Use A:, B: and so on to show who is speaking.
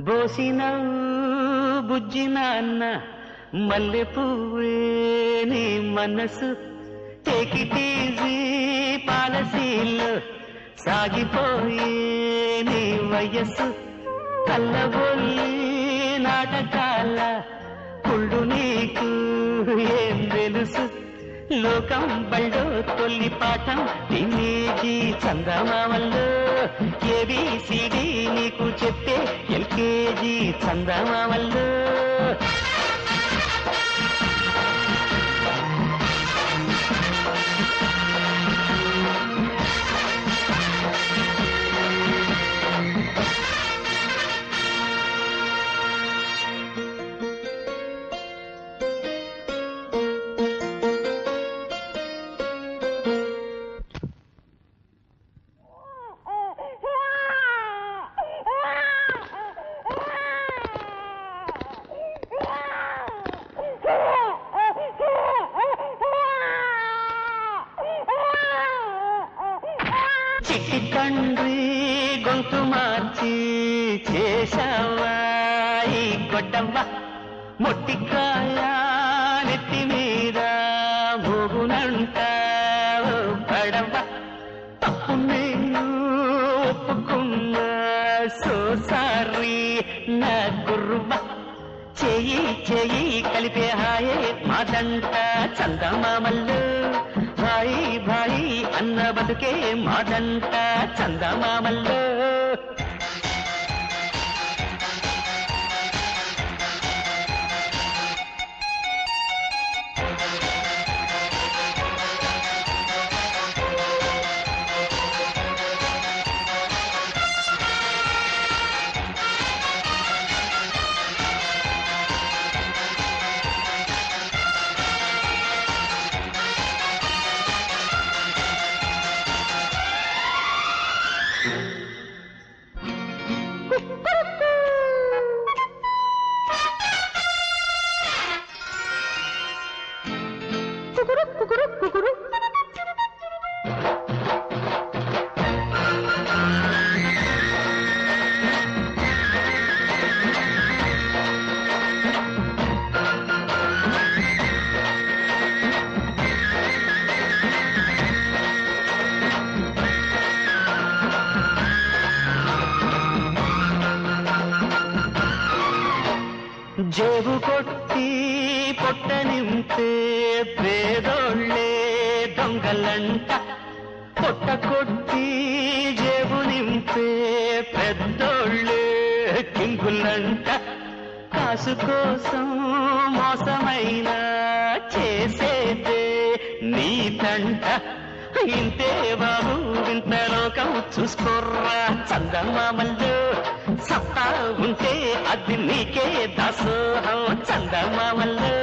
A: బోసినవు బుజ్జి నాన్న మల్లె పువ్వే నీ మనసు. టేకిటీజీ పాలసీలు సాగిపోయే నీ వయస్సు. కల్లబొల్లి నాటకాల కుళ్ళు నీకు ఏం తెలుసు? లోకం బళ్ళో తొల్లి పాఠం టీనేజీ చందమామల్లో ఏబీసీ ఎల్కేజీ చందమామల్లో. చిట్టి తండ్రి గొంతు మార్చి చేశావా? ఈ గొడ్డవ్వ మొట్టికాయ నెత్తి మీద మోగునంట. పడవ తప్పు నేను ఒప్పుకున్నా సో సారీ నా గుర్వ చెయ్యి చెయ్యి కలిపే హాయే మాదంట చందమామల్లు. భాయి భాయి చందమామల్లో. బతుకే మాదంట చందమామల్లు జేబు కొట్టి పొట్ట నింపే పేదోళ్ళే దొంగలంట. పొట్ట కొట్టి జేబు నింపే పెద్దోళ్ళే కింగులంట. కాసు కోసం మోసమైన చేసేదే నీ తంట ఇంతే బాబు వింత లోకం చూసుకోర్రా. చందమామల్లో సత్తా ఉంటే అది నీకే దాసోహం. చందమామల్లో